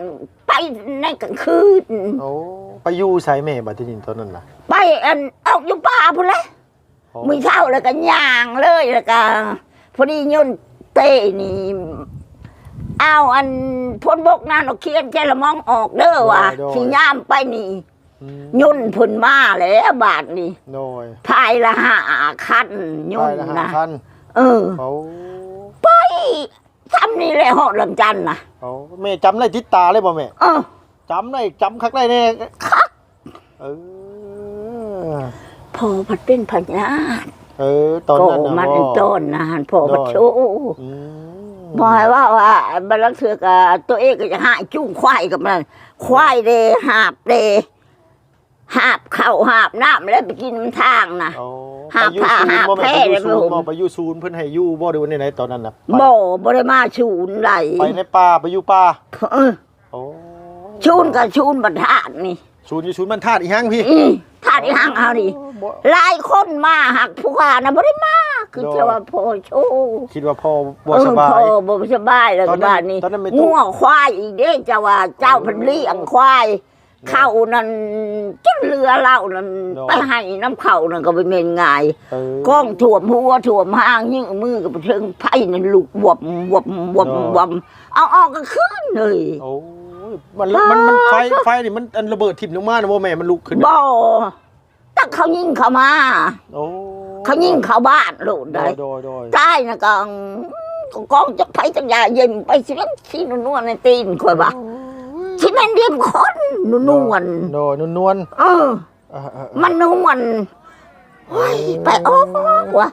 Speaker 2: ไปในกลางคืน
Speaker 1: โอ้ไปอยู่ใช้แม่บัดที่นี่ตอนนั้นล่ะ
Speaker 2: ไปอันออกอยู่ป่าพุ่นเลย
Speaker 1: โอ้
Speaker 2: มือเช้าแล้วก็ย่างเลยแล้วก็พอดียนต์เต้นี่เอาอันพ้นบกนั่นเอาเคียนแค่ละมองออกเด้อว่ะสิย่ามไปนี่
Speaker 1: อืม
Speaker 2: ยนต์พุ่นมาแล้วบาทนี่
Speaker 1: โดย
Speaker 2: พายละหาคันย
Speaker 1: ไป
Speaker 2: นต์
Speaker 1: ละห้า
Speaker 2: นะ
Speaker 1: คัน
Speaker 2: เออ
Speaker 1: เขา
Speaker 2: ไป ทำนี่แหละหอดลำจันทน์นะ
Speaker 1: เขาแม่จำได้ติดตาเลยบ่แม่
Speaker 2: เออ
Speaker 1: จำได้จำคักได้แน่
Speaker 2: คัก
Speaker 1: เออ
Speaker 2: พอพัดเป็นพญา
Speaker 1: เออ ตอน
Speaker 2: โก
Speaker 1: นั้นน่ะ
Speaker 2: มัน
Speaker 1: บ่
Speaker 2: ต้นนะฮันพอพัดโชว์
Speaker 1: อืม
Speaker 2: บอยว่าว่าบัลลังก์เถือกบตัวเองก็จะหาจุ้งควายกับมันควายเดหาบเด หาบเข่าหาบน้ำแล้วไปกินน้ำทางนะ
Speaker 1: เอา
Speaker 2: หา
Speaker 1: ไปอยู่
Speaker 2: ผ้า
Speaker 1: ศูน
Speaker 2: หา
Speaker 1: ย์บ่แม่
Speaker 2: แพร่
Speaker 1: ไปอยู่ศูนย์
Speaker 2: เลยผม
Speaker 1: บ่ไปอยู่ศูนย์เพิ่นให้อยู่บ่ได้วันไหนๆตอนนั้นน่ะไป
Speaker 2: โบบ่ได้มาชูนไหล
Speaker 1: ไปในป่าไปอยู่ป่า
Speaker 2: เออ
Speaker 1: โอ้
Speaker 2: ชูนกับชูนบรรทัดนี่
Speaker 1: ศูนย์อยู่ศูนย์มันธาตุอีหยังพี่
Speaker 2: อืมทาดอีห้างเอาดิ
Speaker 1: บ่
Speaker 2: หลายคนมาหักผู้ขานะบ่ได้มาคือจะว่าพอโชว์
Speaker 1: คิดว่าพ่อบ่
Speaker 2: เออ
Speaker 1: สบา
Speaker 2: พอยบ่สบายแล้ว
Speaker 1: ตอ
Speaker 2: ก็
Speaker 1: นนั้น
Speaker 2: บ้านนี้
Speaker 1: ตอนนั้นไม่ถูก
Speaker 2: งัวควายอีกเด้เจ้าว่าเจ้าเพันเลี้ยงควาย เข้านั่นจนเรือเล่านั่น
Speaker 1: เนาะ
Speaker 2: ไปให้น้ำเข้านั่นก็ไปเมนง่าย
Speaker 1: เออ
Speaker 2: ก้องถ่วมหัวถ่วมหางยิ่งมือกับเชิงไผ่นั่นลูกวบวบวบ
Speaker 1: เนาะ
Speaker 2: วบเอาออกก็ขึ้นเลย
Speaker 1: โอ้ยมันมันมันไฟไฟนี่มันอันระเบิดทิ่มลงมานะบ่แม่มันลุกขึ้น
Speaker 2: บ่ตั้งเขายิ่งเข้ามา
Speaker 1: โอ้
Speaker 2: เขายิ่งเข้าบ้านโลด
Speaker 1: โด
Speaker 2: ได้
Speaker 1: ยโดยโดย
Speaker 2: ใต้นะกองกองจากไผ่จากยาเย็นไปสิลังชีนวลในตีนข่อยบ่า ที่แม่นเรียมคนนวล
Speaker 1: โดยนวล
Speaker 2: ๆเออ
Speaker 1: ๆเออเออเออ
Speaker 2: มันนวลเฮ้ยไปออกวะ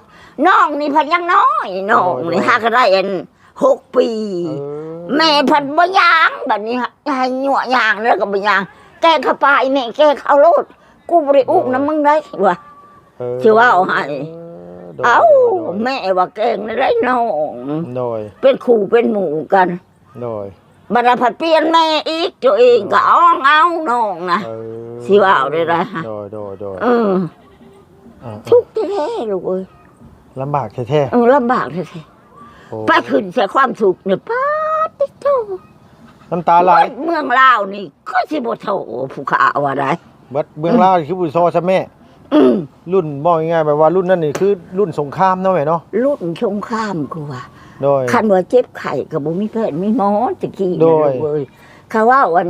Speaker 2: น้องนี่พันยังน้อยน้องนี่หาก็ได้เอ็นหกปี
Speaker 1: เออ
Speaker 2: แม่พันบ่ยางแบบนี้ให้หยั่วยางแล้วก็บ่ยาง แกเข้าไปนี่แกเข้าโลดกูบ่ได้อุ้มน้ำมึงได้วะ
Speaker 1: เออ
Speaker 2: ชื่อว่าเอาให้
Speaker 1: โดย
Speaker 2: เอ้า
Speaker 1: โดย
Speaker 2: แม่ว่าแกงได้น้อง
Speaker 1: โดย
Speaker 2: เป็นคู่เป็นหมู่กัน
Speaker 1: โดย
Speaker 2: บัดนี้ผัดเปลี่ยนแม่อีกตัวเองก็อ้องเอาน้องนะ
Speaker 1: เออ
Speaker 2: สิว่าเอาได้ล่ะ
Speaker 1: โดยโดยโดย
Speaker 2: เออ
Speaker 1: เออ
Speaker 2: ทุกข์แท้ๆลูกเอ้ย
Speaker 1: ลำบากแท้
Speaker 2: เออลำบากแท้
Speaker 1: ๆโอ้
Speaker 2: ๆไปขึ้นใส่ความสุขเนี่ยป้าดติโต
Speaker 1: น้ำตาไหล
Speaker 2: เมืองลาวนี่ ก็สิบ่โถผู้ขาว่าได้
Speaker 1: เบัดเบื้องล่างคือบุญโซซะแม่
Speaker 2: อืม
Speaker 1: รุ่นบอกง่ายๆแบบว่ารุ่นนั้นนี่คือรุ่นสงครามเนาะแม่เนาะ
Speaker 2: รุ่นสงครามกูว่า
Speaker 1: โดย
Speaker 2: คันว่าเจ็บไข้ก็บ่มีแพทย์มีหมอตะกี้
Speaker 1: โดย
Speaker 2: เว้ยเขาว่าวัน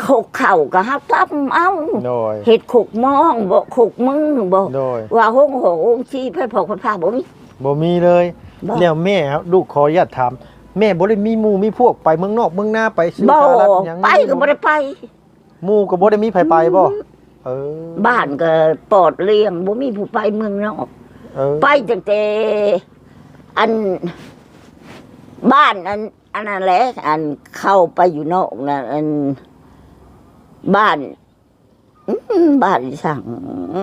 Speaker 2: โคกเข่าก็ฮับตับเอา
Speaker 1: โดย
Speaker 2: เฮ็ดโคกมองบ่โคกมือบ่
Speaker 1: โดย
Speaker 2: ว่าห้องโหงชีพให้พอกพาบ่มี
Speaker 1: บ่มีเลย
Speaker 2: บ่
Speaker 1: แล้วแม่ครับลูกขออนุญาตถามแม่บ่ได้มีหมู่มีพวกไปเมืองนอกเมืองหน้าไปซื้อ
Speaker 2: บ่
Speaker 1: สารัฐหยัง
Speaker 2: ไปก็บ่ได้ไป
Speaker 1: หมู่ก็บ่ได้มีไผไปบ่เออ
Speaker 2: บ้านก็ปลอดเลี้ยงบ่มีผู้ไปเมืองนอก
Speaker 1: เออ
Speaker 2: ไปตั้งแต่ อันบ้านอันอันนั้นแหละอันเข้าไปอยู่นอกนะอันบ้านอืมบ้านสั่งอื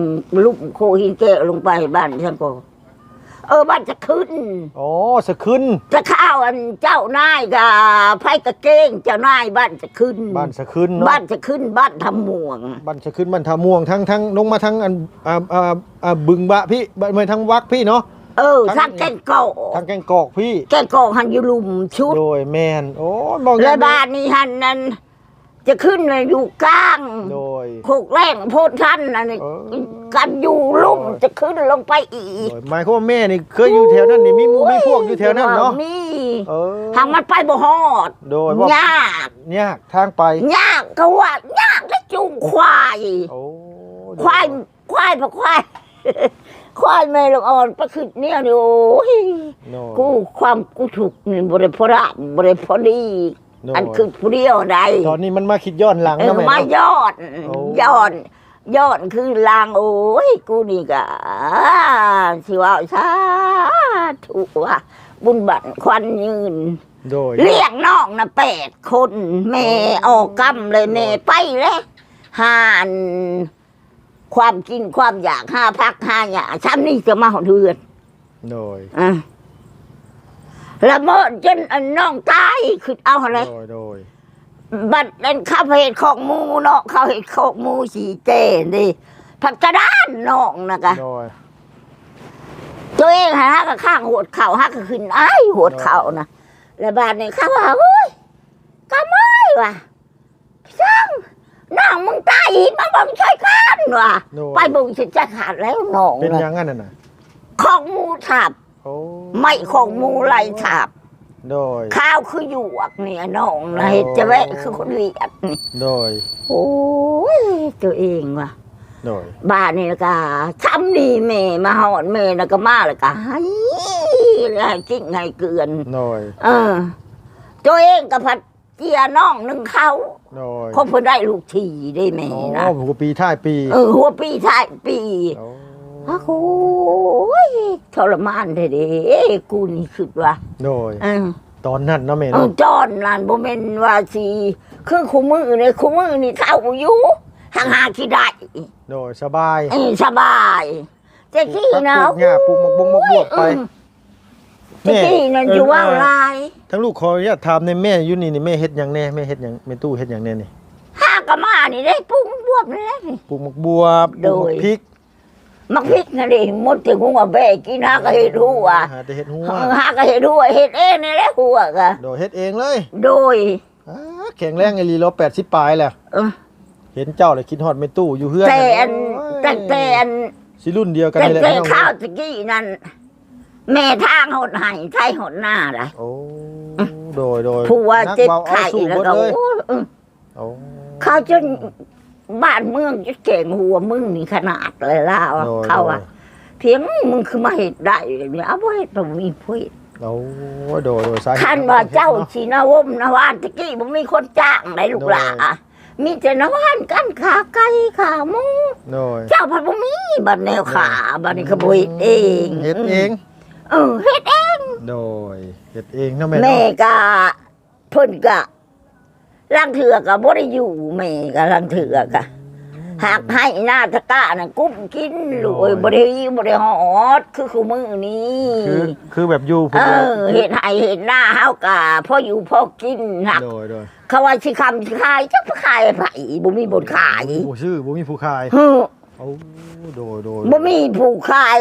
Speaker 2: มลูกโคหินแก้วลงไปบ้านสั่งก็เออบ้านจะขึ้น
Speaker 1: อ๋อสะขึ้น
Speaker 2: จะข้าวอันเจ้านายกับไพ่กะเก้งเจ้านายบ้านจะขึ้น
Speaker 1: บ้านสะขึ้นเนาะ
Speaker 2: บ้านจะขึ้นบ้านทำม่วง
Speaker 1: บ้านสะขึ้นบ้านทาม่วงทั้งทั้งลงมาทั้งอันอ่าอ่าอ่าบึงบะพี่บ้านมาทั้งวักพี่เนาะ
Speaker 2: เออ
Speaker 1: ทั้
Speaker 2: ทั้
Speaker 1: ง
Speaker 2: งแกงกอก
Speaker 1: ทั้งแกงกอกพี่
Speaker 2: แกงกอกหันอยูลุมชุด
Speaker 1: โดยแมนโอ้บอก
Speaker 2: และ
Speaker 1: ง่ายๆ
Speaker 2: บ้านนี้หันนั้น จะขึ้นเลยอยู่กลาง
Speaker 1: โดย
Speaker 2: โคกแรงโพดท่านอันนี้
Speaker 1: เออ
Speaker 2: กันอยู่ลุ่มจะขึ้นลงไปอีก
Speaker 1: โดยหมายความว่าแม่นี่เคยอยู่แถวนั้นนี่มีหมู่มีพวกอยู่แถวนั้นเนาะ
Speaker 2: มี
Speaker 1: เออ
Speaker 2: ทางมันไปบ่ฮอด
Speaker 1: โดยว่ายา
Speaker 2: ก
Speaker 1: ยากทางไป
Speaker 2: ยากก็ว่ายากและจูงควาย
Speaker 1: โอ้
Speaker 2: ควายควายพะควาย ควายแม่ลูกอ่อนไปขึ้นเนี่ยนี่โอ้ย
Speaker 1: โดย
Speaker 2: กูความกูถูกนี่บริพอระบริพอดี
Speaker 1: โดย
Speaker 2: อันคือผู้เดียวใด
Speaker 1: ตอนนี้มันมาคิดย้อนหลัง
Speaker 2: เอ
Speaker 1: นะ
Speaker 2: อ
Speaker 1: แม่
Speaker 2: มา
Speaker 1: เนาะ
Speaker 2: ยอด
Speaker 1: โอ้
Speaker 2: ยอดยอดคือลางโอ้ยกูนี่กะสิว่าสาถูกว่าบุญบัตรควันยืน
Speaker 1: โดย
Speaker 2: เลี้ยงน้องนะแปดคนแม่ออกกำเลยแม่ไปเลยหาน ความกินความอยากห้าพักห้าอย่างช้ำนี่จะมาหอดเดือน
Speaker 1: โดย
Speaker 2: อะละเมิดจนอันน้องตายคือเอาอะไร
Speaker 1: โดยโดย
Speaker 2: บัดนั้นข้าเหตุของหมูเนาะเขาเหตุของหมูสีเจนดิผักกระดานน้องนะกะ
Speaker 1: โดย
Speaker 2: ตัวเองหาก็ข้างหัวเข่าหักก็ขึ้นอ้ายหัวเข่านะแล้วบาดนี้เขาว่าโอ้ยกำไม่ว่ะช่าง น้องมึงตายอีกมาบังช่วยกันว่ะ
Speaker 1: โดย
Speaker 2: ไปบุงสิจะขาดแล้วน้อง
Speaker 1: เป็น
Speaker 2: นะ
Speaker 1: ยังงั้นน่ะน่ะ
Speaker 2: ของหมูถับ
Speaker 1: โอ้
Speaker 2: ไม่ของหมูไหลถับ
Speaker 1: โดย
Speaker 2: ข้าวคือหยวกเนี่ยน้องนะเห็ดจะแวะคือคนเวียดนี่
Speaker 1: โดย
Speaker 2: โอ้ยตัวเองว่ะ
Speaker 1: โดย
Speaker 2: บ้านนี่ละกะทำนี่แม่มาหอนแม่นะก็มาละกะให้แล้วจริงไงเกือน
Speaker 1: โดย
Speaker 2: เออ ตัวเองกับพัดเจียน้องหนึ่งเขา
Speaker 1: โดย
Speaker 2: เขาเพิ่นได้ลูกทีได้แม่
Speaker 1: โอ้
Speaker 2: นะ
Speaker 1: ผมก็ปีท้ายปี
Speaker 2: เออหัวปีท้ายปี
Speaker 1: โอ้
Speaker 2: อ้าวโอ้ยทรมานเด้เด้กูนี่คิดว่า
Speaker 1: โดย
Speaker 2: เออ
Speaker 1: ตอนนั้นเนาะแม่
Speaker 2: เอ
Speaker 1: เนาะ
Speaker 2: อจอนนั่นบ่แม่นว่าสิคือคู่มือนี่คู่มือนี่เท่าอยู่ห่างหาที่ได้
Speaker 1: โดยสบาย
Speaker 2: เออสบายแต่ที่
Speaker 1: ปลูก
Speaker 2: นะ
Speaker 1: ปลูกหญ้าปลูกหมกบงหมกบวบไป
Speaker 2: แต่ที่นั่นอยู่ว่าวลาย
Speaker 1: ทั้งลูกขออนุญาตถามในแม่อยู่นี่นี่แม่เฮ็ดหยังแน่แม่เฮ็ดหยังแม่ตู้เฮ็ดหยังแน่นี่
Speaker 2: ห้ากะมานี่ได้ปรุงบวบนี่แหละนี่
Speaker 1: ปลูกหมกบวบปลูกหม
Speaker 2: โด
Speaker 1: ก
Speaker 2: ย
Speaker 1: พริก
Speaker 2: มักพริกนั่นดิหมดถึงหัวแบกกินหาก็เฮ็ดหัว
Speaker 1: หาแต่เฮ็ดหัว
Speaker 2: หาก็เฮ็ดหัวเฮ็ดเองนี่แหละหัวก็
Speaker 1: โดยเฮ็ดเองเลย
Speaker 2: โดย
Speaker 1: อ้าแข็งแรงไอ้ลีโล80ปลายแหละ
Speaker 2: เออ
Speaker 1: เห็นเจ้าเลยคิดฮอดแม่ตู้อยู่เฮือน
Speaker 2: แต่อัน
Speaker 1: โอ้ย
Speaker 2: แต่แต่อัน
Speaker 1: สิรุ่นเดียวกัน
Speaker 2: แต่
Speaker 1: นี่แหละ
Speaker 2: แต่
Speaker 1: พี่น้อง
Speaker 2: ข้าวตะกี้นั่น แม่ทางหดให้ไทยหดหน้าล่ะ
Speaker 1: โอ้โดยโดย
Speaker 2: ผัว
Speaker 1: นัก
Speaker 2: เจ็บ
Speaker 1: เบาเอา
Speaker 2: ไข้
Speaker 1: สู้
Speaker 2: แล้ว
Speaker 1: เบิด
Speaker 2: ก็
Speaker 1: เลย
Speaker 2: โอ้เออ
Speaker 1: โอ้
Speaker 2: เขาจนบ้านเมืองจะเก่งหัวมึงนี่ขนาดเลยล่ะ
Speaker 1: โดย
Speaker 2: เขาอะเพียงมึงคือมาเห็ดได้เนี่ยเอาไว้ตรงมีพุ้ย
Speaker 1: โอ้โดยโดยสาเหตุ
Speaker 2: คันว่าเจ้า
Speaker 1: เนาะ
Speaker 2: ชีนาวมนาวานตะกี้บ่มีคนจ้างได้ลูกหลา
Speaker 1: โดย
Speaker 2: มีแต่นาวานกันขาไก่ขาหมู
Speaker 1: โดย
Speaker 2: เจ้าพันบ่มีบัดแนวขาบัดนี้ก็บ่เฮ็ดเอง
Speaker 1: เฮ็ดเอง
Speaker 2: เออเฮ็ดเอง
Speaker 1: โดยเฮ็ดเองเนาะแม่
Speaker 2: แม่
Speaker 1: เนาะ
Speaker 2: ก็เพิ่นก็ลังเถือก็บ่ได้อยู่แม่ก็ลังเถือก็หากให้หน้าตะกร้าน่ะกุ้มกินลูกเอ้ยบ่ได้หิวบ่ได้ฮอดคือคู่มือนี้
Speaker 1: คือคือแบบอยู่
Speaker 2: เออเห็นให้เห็นหน้าเฮากะพออยู่พอกินหัก
Speaker 1: โดยโดย
Speaker 2: เขาว่าสิคำสิขายจักไปขายไผบ่มีบนขาย
Speaker 1: โอ้ชื่อบ่มีผู้ขาย
Speaker 2: ฮึ
Speaker 1: โอ้โดยโดย
Speaker 2: บ่มีผู้ขาย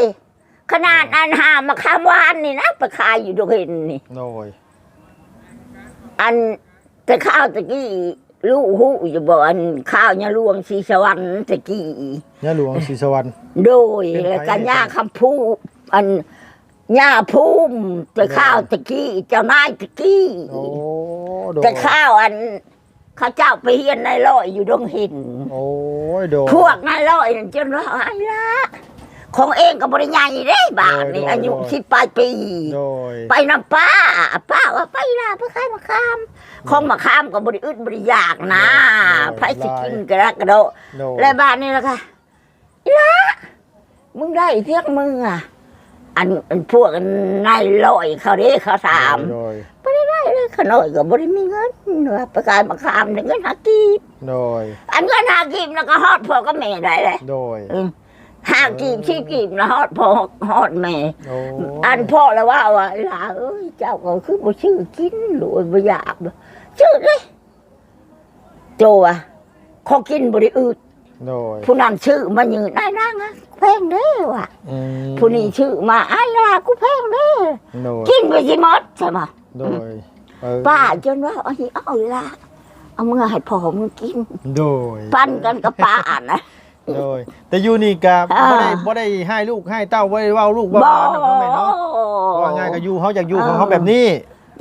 Speaker 2: ขนาดอันหามาคามวานนี่นะไปขายอยู่ดอกเห็นนี่
Speaker 1: โดย
Speaker 2: อันแต่ข้าวตะกี้ลูกฮู้อยู่บ่อันข้าวเนี่ยรวงสีสวรรค์ตะกี้
Speaker 1: ย่าหลวงศรีสวรรค์
Speaker 2: โดย
Speaker 1: เป็นไผ
Speaker 2: แล้วก็ย่าคำพูอันย่าภูมิแต่ข้าวตะกี้เจ้านายตะกี้
Speaker 1: โอ้โดย
Speaker 2: แต่ข้าวอันข้าเจ้าไปเฮียนนายร้อยอยู่ดงหิน
Speaker 1: โอ้ยโดย
Speaker 2: พวกนายร้อยนั่นจนว่าไอ้ละ ของเองก็บริญญาใหญ่ได้บาทนี่
Speaker 1: โดยโดย
Speaker 2: อายุสิบปลายปี
Speaker 1: โดย
Speaker 2: ไปนำป้าป้าว่าไปล่ะไปขายมะขาม ของมะขามก็บริอึดบริยากนะ
Speaker 1: โดย
Speaker 2: ไผสิกินกระดกกระโดด
Speaker 1: โดย
Speaker 2: และบ้านนี่ละค่ะอีละมึงได้เพียงมึงอะอันอันพวกนายร้อยเขาเด้เขาถาม
Speaker 1: โดย
Speaker 2: ไม่ได้ได้เลยขน้อยก็บ่ได้มีเงินว่าไปขายมะขามได้เงินหากีบ
Speaker 1: โดย
Speaker 2: อันเงินหากีบแล้วก็ฮอดพ่อก็แม่ได้เลย
Speaker 1: โดย
Speaker 2: เออ หากีบชีกีบแล้วฮอดพ่อฮอดแม่
Speaker 1: โอ้
Speaker 2: อันพ่อแล้วว่าว่าหลาเอ้ยเจ้าก็คือบ่ชื่อกินหรือบ่อยากบ่ชื่อเลยโจอะขอกินบ่ได้อึด
Speaker 1: โดย
Speaker 2: ผู้นั้นชื่อมายืนได้นางอะแพงเด้อว่ะ
Speaker 1: อืม
Speaker 2: ผู้นี้ชื่อมาอ้ายลากูแพงเด้อ
Speaker 1: โดย
Speaker 2: กินไปสิหมดใช่ป่ะ
Speaker 1: โดยเออ
Speaker 2: ป้าจนว่าเอาเอาละเอามือให้พ่อมึงกิน
Speaker 1: โดย
Speaker 2: ปั้นกันกับป้านะ
Speaker 1: โดยแต่อยู่นี่ก็
Speaker 2: อ่า
Speaker 1: บ่ได้บ่ได้ให้ลูกให้เต้าบ่ได้เว้าลูกว่าหลานนะพ่อแม่เนาะว่าง่ายก็อยู่เฮาอยากอยู่ของเฮาแบบนี้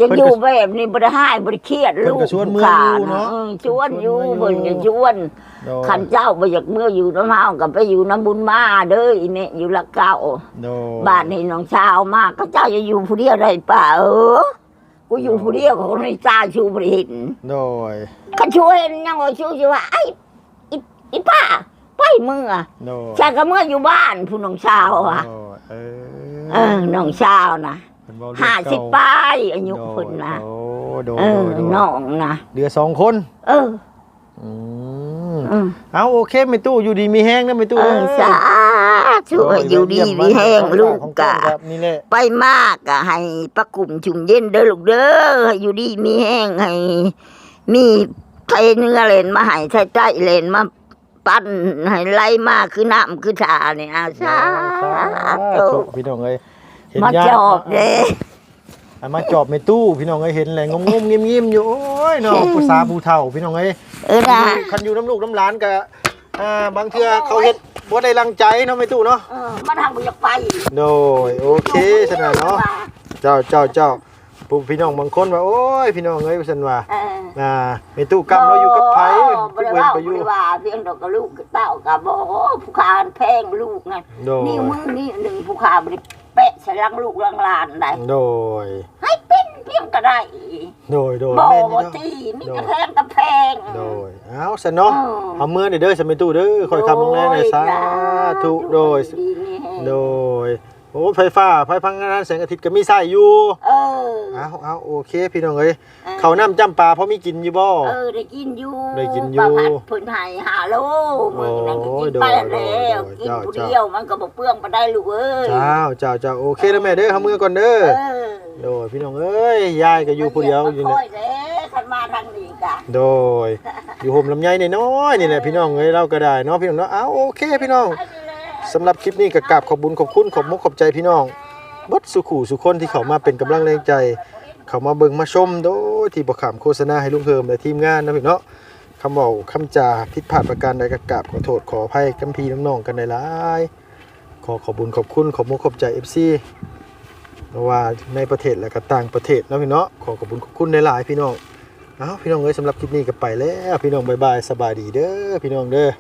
Speaker 2: ยังอยู่แบบนี้บ่ได้ให้บ่ได้เครียด
Speaker 1: เพิ่น
Speaker 2: ลูก
Speaker 1: ก็ชวนเมื่ออยู่เนาะ
Speaker 2: ออชวนอยู่
Speaker 1: เพิ่
Speaker 2: เพิ่
Speaker 1: น
Speaker 2: น
Speaker 1: ก็
Speaker 2: ก็
Speaker 1: ชวน
Speaker 2: ชวน
Speaker 1: โดย
Speaker 2: ขันเจ้าบ่อยากเมื่ออยู่น้ำเฮาก็ไปอยู่น้ำบุญมาเด้ออีเนี่ยอยู่ละเก้า
Speaker 1: โดย
Speaker 2: บ้านนี้น้องชาวมากก็เจ้าจะอยู่ผู้เดียวได้ป่าเออกูอยู่ผู้เดียวก็คนในตาชูบ่ได้เห็น
Speaker 1: โดย
Speaker 2: ก็ช่วยยังว่าช่วยอยู่ว่าไอ้อีอีป้า ไปเมื่อ
Speaker 1: โดย
Speaker 2: ฉันก็เมื่ออยู่บ้านผู้น้องชาวอะ
Speaker 1: โดยเออ
Speaker 2: เออน้องชาวนะ
Speaker 1: เพิ่นเว้าเรื่อง
Speaker 2: ห้าสิบ
Speaker 1: เก่
Speaker 2: ปลายอายุ
Speaker 1: โดย
Speaker 2: เพิ่นนะ
Speaker 1: โอ้โดย
Speaker 2: เออ
Speaker 1: โดย
Speaker 2: น้องนะ
Speaker 1: เหลือสองคน
Speaker 2: เออ
Speaker 1: อืม
Speaker 2: อืม
Speaker 1: เอาโอเคไม่ตู้อยู่ดีมีแห้งนะไม่ตู้
Speaker 2: เออ
Speaker 1: เอ้ย
Speaker 2: สาช่วยอยู่ดีมีแห้งลูกกะ
Speaker 1: ครับนี่แหละ
Speaker 2: ไปมากกะให้ประกุมชุมเย็นเด้อลูกเด้อให้อยู่ดีมีแห้งให้ มีไทเนื้อเลนมาให้ใช้ใจเลนมา ปั้นให้ไหลมาคือน้ำคือชาเนี่ยอาสา
Speaker 1: ธุ
Speaker 2: ธุ
Speaker 1: พี่น้องเอ้ยเห็น
Speaker 2: มา
Speaker 1: ย่
Speaker 2: จอบเด้
Speaker 1: อะมาจอบในตู้พี่น้องเอ้ยเห็นแหละงงๆเงียบๆอยู่โอ้ยเนาะภาษาผู้เฒ่าพี่น้องเอ้ย
Speaker 2: เออนะ
Speaker 1: คันอยู่น้ำลูกน้ำหลานก็อ่าบางเทื่อเขาเฮ็ดบ่ได้รังใจเนาะไม่ตู้เนาะ
Speaker 2: เออมาทางบุญไป
Speaker 1: โดยโอเคสนะเนาะเจ้าเจ้าเจ้า ผู้พี่น้องบางคนว่าโอ้ยพี่น้องเอ้ยว่าซั่นว่า
Speaker 2: เออ
Speaker 1: อ่าไม่ตู้กรรมเราอยู่กับไผ
Speaker 2: บ่
Speaker 1: ทุก
Speaker 2: ได้
Speaker 1: เว้น
Speaker 2: ว่า
Speaker 1: ไปอยู่
Speaker 2: บ่ได้ว่าเพียงดอกกับลูกกับเต้ากับบ่ผู้คานแพงลูกไง
Speaker 1: โดย
Speaker 2: นี่มือนี่หนึ่งผู้คาบ่ได้แปะใส่ลังลูกลังหลานได้
Speaker 1: โดย
Speaker 2: ให้เป็นเพียงก็ได้
Speaker 1: โดยโดย
Speaker 2: บ่
Speaker 1: แม่นอยู่
Speaker 2: บ่
Speaker 1: เนาะ
Speaker 2: ตีมีกระแทงกระแพง
Speaker 1: โดยเอาซะเนาะ
Speaker 2: เออ
Speaker 1: เอามือนี่เด้อสมิตู้เด้อคอยคำลงแรงเลยสาธุโดย
Speaker 2: ดีนี่แฮง
Speaker 1: โดย โอ้ไฟฟ้าไฟพังงานแสงอาทิตย์ก็มีใส่อยู่
Speaker 2: เออ
Speaker 1: เอาเอาโอเค พี่น้องเอ้ยเขาวน้ำจำปลาเพราะมีกินอยู่บ่
Speaker 2: เออได้กินอยู่
Speaker 1: ได้กินอยู่
Speaker 2: ประพัดเพิ่นให้หาโลมื้อนั้นก็กินไปแล้วกินผู้เดียวมันก็บ่เปลืองปานใดลูกเอ้ย
Speaker 1: เจ้าเจ้าเจ้าโอเคแล้วแม่เด้อเฮามือก่อนเด้อ
Speaker 2: เออ
Speaker 1: โดยพี่น้องเอ้ยยายก็อยู่ผู้เดียวอยู่
Speaker 2: เนี่
Speaker 1: เนี่ย
Speaker 2: ยเด้คันมาทางนี้กะ
Speaker 1: โดย อยู่ห่มลำไยน้อยๆนี่แหละพี่น้องเอ้ยเราก็ได้เนาะพี่น้องเนาะเอาโอเคพี่น้อง สำหรับคลิปนี้ก็กราบขอบบุญขอบคุณขอบมุกขอบใจพี่น้องบัดสุขู่สุคนที่เขามาเป็นกำลังแรงใจ เขามาเบิ่งมาชมโดยที่บ่ขามโฆษณาให้ลุงเพิ่มและทีมงานนะพี่เนาะคำเว้าคำจาผิดพลาดประการใดก็กราบขอโทษขออภัยกัมพีน้องๆกันในหลายขอขอบบุญขอบคุณขอบมุกขอบใจเพราะว่าในประเทศและก็ต่างประเทศนะพี่เนาะขอขอบคุณขอบคุณในหลายพี่น้องเอาพี่น้องเอ้ยสำหรับคลิปนี้ก็ไปแล้วพี่น้องบายบายสบายดีเด้อพี่น้องเด้อ